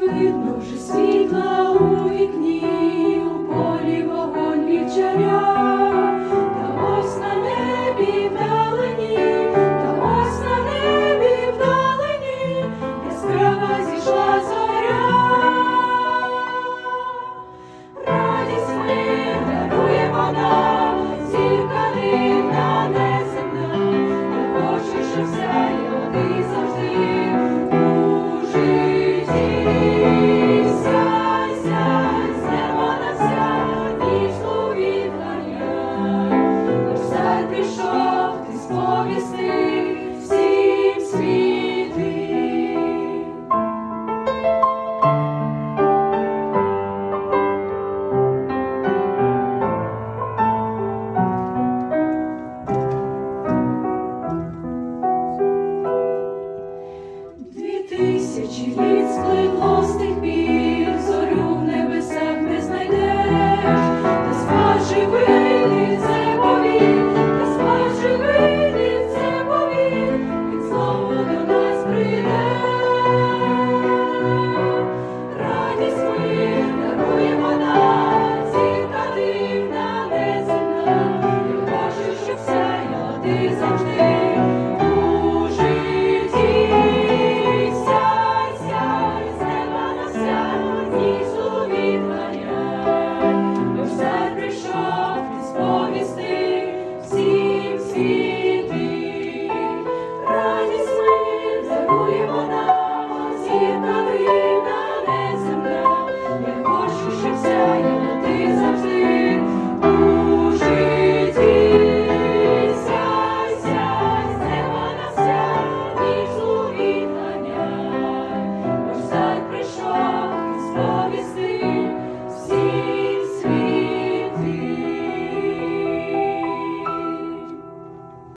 видно вже світла. Тисячі літ сплитло з тих пір, see.